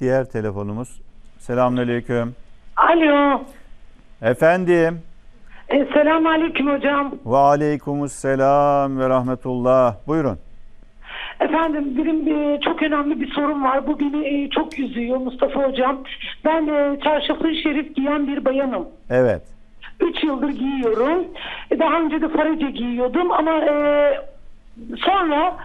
diğer telefonumuz. Selamünaleyküm. Alo. Efendim. E, Selamun Aleyküm hocam. Ve aleykümselam ve rahmetullah. Buyurun. Efendim benim e, çok önemli bir sorun var. Bu beni e, çok üzüyor Mustafa hocam. Ben e, çarşafı şerif giyen bir bayanım. Evet. 3 yıldır giyiyorum. E, Daha önce de farece giyiyordum ama e, sonra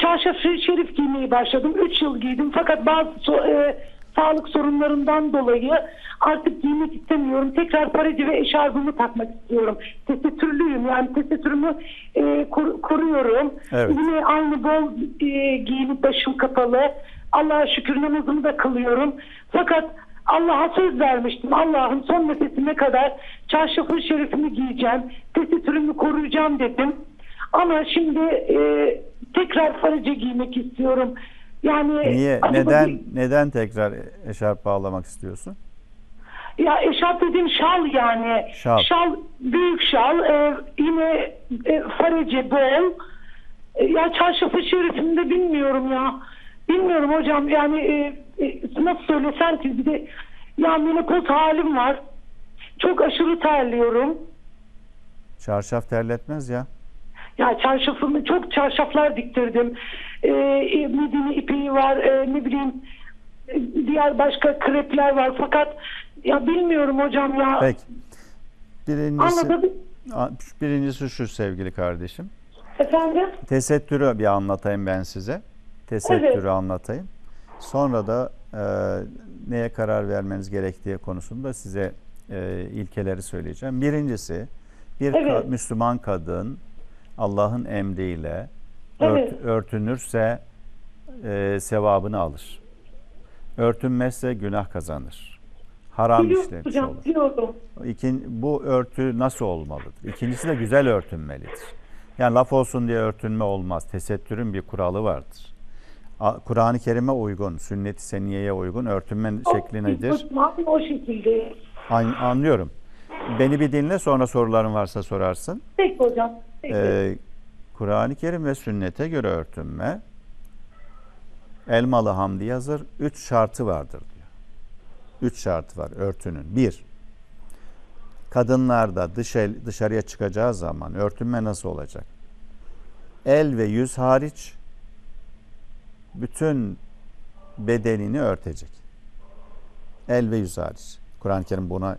çarşaf şerif giymeye başladım. 3 yıl giydim fakat bazı e, sağlık sorunlarından dolayı artık giymek istemiyorum. Tekrar fareci ve eşarbımı takmak istiyorum. Tesettürlüyüm yani tesettürümü e, kor- koruyorum. Evet. Yine aynı bol e, giyinip başım kapalı. Allah'a şükür namazımı da kılıyorum. Fakat Allah'a söz vermiştim. Allah'ın son nefesine kadar çarşafın şerifini giyeceğim. Tesettürümü koruyacağım dedim. Ama şimdi e, tekrar farece giymek istiyorum. Yani Niye? Neden bir- neden tekrar eşarp bağlamak istiyorsun? Ya eşarp dediğim şal yani. Şal. büyük şal. e, yine e, farece bol. E, ya çarşafı şerifinde bilmiyorum ya. Bilmiyorum hocam yani e, e, nasıl söylesem ki bir de ya menopoz halim var. Çok aşırı terliyorum. Çarşaf terletmez ya. Ya çarşafımı çok çarşaflar diktirdim. Ee, e, Medine ipeği var, e, ne bileyim diğer başka krepler var. Fakat ya bilmiyorum hocam ya. Peki. Birincisi, Anladım. birincisi şu sevgili kardeşim. Efendim? Tesettürü bir anlatayım ben size. Tesettürü Evet. anlatayım. Sonra da e, neye karar vermeniz gerektiği konusunda size e, ilkeleri söyleyeceğim. Birincisi bir Evet. ka- Müslüman kadın Allah'ın emriyle Evet. ört- örtünürse e, sevabını alır. Örtünmezse günah kazanır. Haram Biliyorum işlemiş hocam, olur. biliyorum. İkin, bu örtü nasıl olmalıdır? İkincisi de güzel örtünmelidir. Yani laf olsun diye örtünme olmaz. Tesettürün bir kuralı vardır. Kur'an-ı Kerim'e uygun, sünnet-i seniyeye uygun örtünme şekli nedir? O şekilde. An- anlıyorum. Beni bir dinle sonra soruların varsa sorarsın. Peki hocam. Peki. Ee, Kur'an-ı Kerim ve sünnete göre örtünme Elmalı Hamdi yazır. Üç şartı vardır diyor. Üç şartı var örtünün. Bir, kadınlarda dış el, dışarıya çıkacağı zaman örtünme nasıl olacak? El ve yüz hariç bütün bedenini örtecek. El ve yüz hariç. Kur'an-ı Kerim buna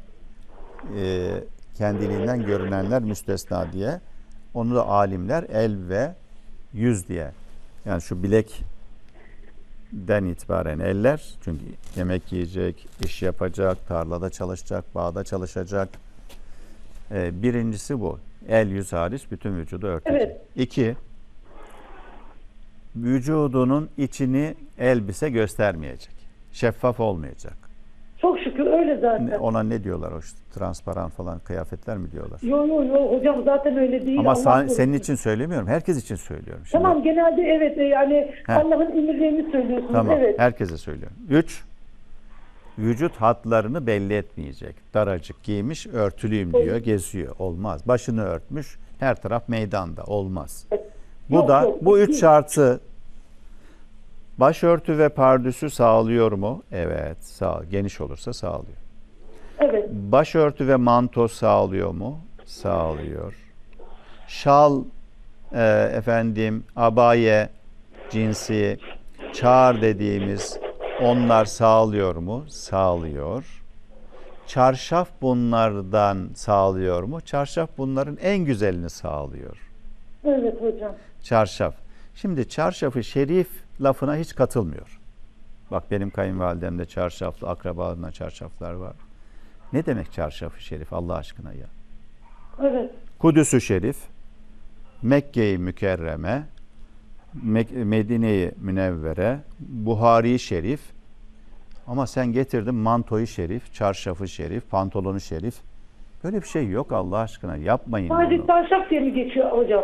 e, kendiliğinden görünenler müstesna diye onu da alimler el ve yüz diye. Yani şu bilekten itibaren eller çünkü yemek yiyecek, iş yapacak, tarlada çalışacak, bağda çalışacak. Ee, birincisi bu. El yüz hariç bütün vücudu örtecek. Evet. İki, vücudunun içini elbise göstermeyecek. Şeffaf olmayacak. Çok şükür öyle zaten. Ona ne diyorlar o işte, transparan falan kıyafetler mi diyorlar? Yo yo yo hocam zaten öyle değil. Ama Allah korusun. senin için söylemiyorum. Herkes için söylüyorum. Şimdi, Tamam genelde evet e, yani He. Allah'ın emirlerini söylüyorsunuz. Tamam. Evet. Herkese söylüyorum. Üç, vücut hatlarını belli etmeyecek. Daracık giymiş, örtülüyüm diyor, geziyor. Olmaz. Başını örtmüş, her taraf meydanda. Olmaz. Bu Yok, da yok, bu üç değil. şartı başörtü ve pardüsü sağlıyor mu? Evet, sağ geniş olursa sağlıyor. Evet. Başörtü ve manto sağlıyor mu? Sağlıyor. Şal, e, efendim, abaye cinsi, çağır dediğimiz onlar sağlıyor mu? Sağlıyor. Çarşaf bunlardan sağlıyor mu? Çarşaf bunların en güzelini sağlıyor. Evet hocam. Çarşaf. Şimdi çarşafı şerif lafına hiç katılmıyor. Bak benim kayınvalidemde çarşaflı, akrabalarında çarşaflar var. Ne demek çarşafı şerif Allah aşkına ya? Evet. Kudüs-ü Şerif, Mekke-i Mükerreme, Medine-i Münevvere, Buhari-i Şerif. Ama sen getirdin mantoyu şerif, çarşafı şerif, pantolonu şerif. Böyle bir şey yok Allah aşkına. Yapmayın Sadece bunu. çarşaf diye mi geçiyor hocam?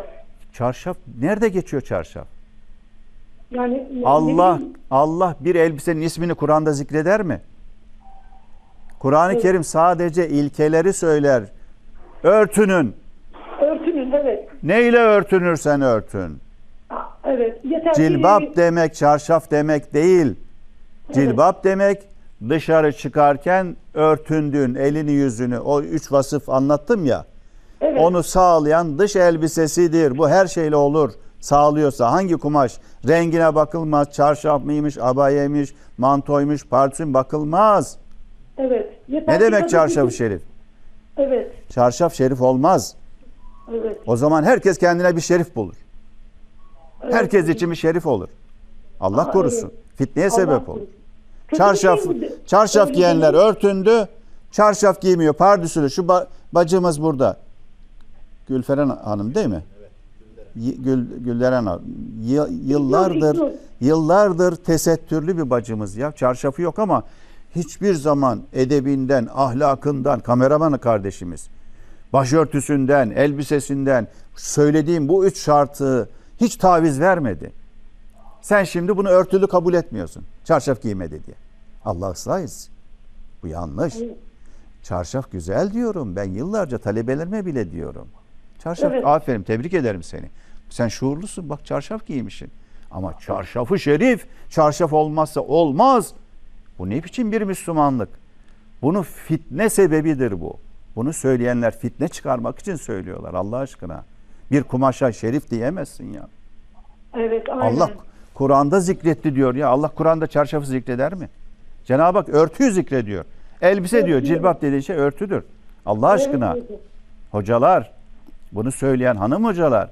Çarşaf, nerede geçiyor çarşaf? Yani Allah Allah bir elbisenin ismini Kur'an'da zikreder mi? Kur'an-ı Evet. Kerim sadece ilkeleri söyler. Örtünün. örtünün evet. Neyle örtünürsen örtün. Evet. Yeter ki- Cilbap demek, çarşaf demek değil. Cilbap demek dışarı çıkarken örtündüğün elini yüzünü o üç vasıf anlattım ya. Evet. Onu sağlayan dış elbisesidir. Bu her şeyle olur. Sağlıyorsa hangi kumaş? Rengine bakılmaz. Çarşaf mıymış, abayeymiş, mantoymuş, parçın bakılmaz. Evet. Ne demek çarşafı şerif? Evet. Çarşaf şerif olmaz. Evet. O zaman herkes kendine bir şerif bulur. evet. Herkes için bir şerif olur. Allah Aa, korusun. Fitneye Allah sebep olur. Kötü Çarşaf şey çarşaf giyenler örtündü. Çarşaf giymiyor. Pardüsülü. Şu ba- bacımız burada. Gülferen Hanım değil mi? Gül, Gülderen Hanım. Y- yıllardır yıllardır tesettürlü bir bacımız ya. Çarşafı yok ama hiçbir zaman edebinden, ahlakından, kameramanı kardeşimiz, başörtüsünden, elbisesinden söylediğim bu üç şartı hiç taviz vermedi. Sen şimdi bunu örtülü kabul etmiyorsun. Çarşaf giymedi diye. Allah ıslah etsin. Bu yanlış. Çarşaf güzel diyorum. Ben yıllarca talebelerime bile diyorum. Çarşaf Evet. aferin tebrik ederim seni. Sen şuurlusun bak çarşaf giymişsin. Ama çarşafı şerif, çarşaf olmazsa olmaz. Bu ne biçim bir Müslümanlık? Bunu fitne sebebidir bu. Bunu söyleyenler fitne çıkarmak için söylüyorlar Allah aşkına. Bir kumaşa şerif diyemezsin ya. Evet. Aynen. Allah Kur'an'da zikretti diyor ya. Allah Kur'an'da çarşafı zikreder mi? Cenab-ı Hak örtüyü zikrediyor. Elbise diyor, Örtü. cilbap dediği şey örtüdür. Allah aşkına evet. hocalar, bunu söyleyen hanım hocalar,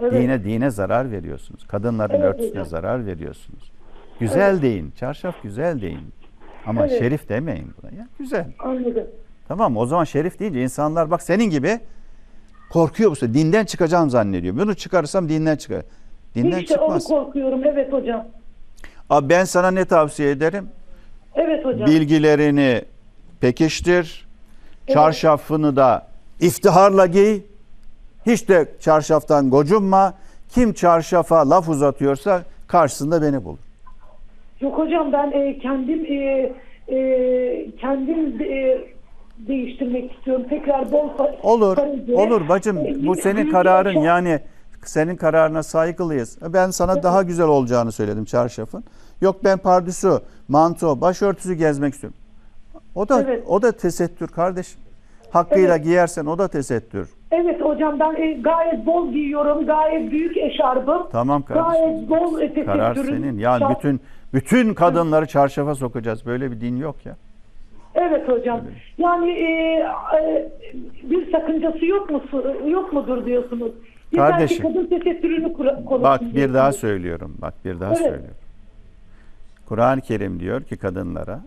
Evet. dine dine zarar veriyorsunuz. Kadınların Evet, örtüsüne hocam. zarar veriyorsunuz. Güzel deyin, çarşaf güzel deyin. Ama Evet. şerif demeyin buna ya. Güzel. Anladım. Tamam? O zaman şerif deyince insanlar bak senin gibi korkuyor bu sefer. Dinden çıkacağım zannediyor. Bunu çıkarırsam dinden çıkar. Dinden işte onu çıkmaz. korkuyorum. Evet hocam. Abi ben sana ne tavsiye ederim? Evet hocam. Bilgilerini pekiştir. Evet. Çarşafını da iftiharla giy. Hiç de çarşaftan gocunma. Kim çarşafa laf uzatıyorsa karşısında beni bulur. Yok hocam ben e, kendim e, e, kendim e, değiştirmek istiyorum. Tekrar bol Olur, parayı- olur bacım. E, Bu senin kararın yani senin kararına saygılıyız. Ben sana daha güzel olacağını söyledim çarşafın. Yok ben pardüsü, manto, başörtüsü gezmek istiyorum. O da Evet. o da tesettür kardeşim. Hakkıyla Evet. giyersen o da tesettür. Evet hocam ben e, gayet bol giyiyorum. Gayet büyük eşarbım. Tamam kardeşim. Gayet bol e. Karar senin. Yani Şart- bütün bütün kadınları çarşafa sokacağız. Böyle bir din yok ya. Evet hocam. Yani e, e, bir sakıncası yok mu yok mudur diyorsunuz? Yeter Kardeşim. kadın tesettürünü korusun Bak bir daha söylüyorum. Bak bir daha Evet. söylüyorum. Kur'an-ı Kerim diyor ki kadınlara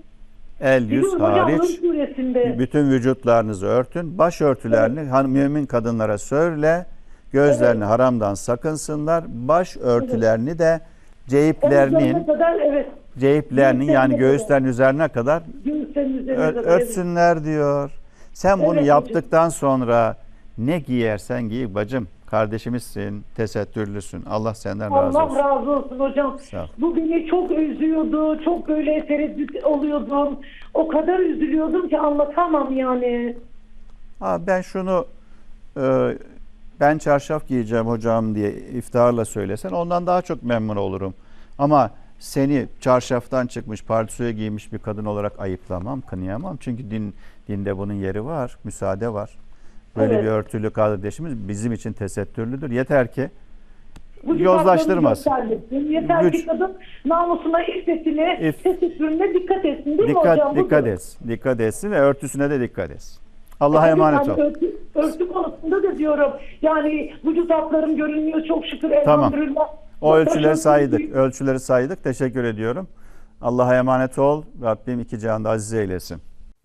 el yüz Biliyorum hocam, hariç suresinde. bütün vücutlarınızı örtün. Başörtülerini han- mümin kadınlara söyle. Gözlerini haramdan sakınsınlar. Baş örtülerini de ceyiplerinin kadar evet. ceyiplerinin yani göğüslerin üzerine kadar Göğüslerin üzerine Ö- kadar. evet. örtsünler diyor. Sen bunu Evet hocam. yaptıktan sonra ne giyersen giy bacım. Kardeşimizsin, tesettürlüsün. Allah senden razı Allah olsun. razı olsun hocam. Bu beni çok üzüyordu. Çok böyle tereddüt oluyordum. O kadar üzülüyordum ki anlatamam yani. Ha, ben şunu e, ben çarşaf giyeceğim hocam diye iftiharla söylesen ondan daha çok memnun olurum. Ama seni çarşaftan çıkmış, pardesüye giymiş bir kadın olarak ayıplamam, kınayamam. Çünkü din dinde bunun yeri var, müsaade var. Böyle Evet. bir örtülü kardeşimiz bizim için tesettürlüdür. Yeter ki Bu Yozlaştırmaz. Yeter Güç. ki kadın namusuna, iffetine, İff- tesettürüne dikkat etsin değil mi dikkat hocam? dikkat Budur. etsin. Dikkat etsin ve örtüsüne de dikkat etsin. Allah'a emanet ol. Örtü, örtü konusunda da diyorum. Yani vücut hatlarım görünüyor çok şükür Tamam. O ölçüleri saydık. Ölçüleri saydık. Teşekkür ediyorum. Allah'a emanet ol. Rabbim iki cihanda aziz eylesin.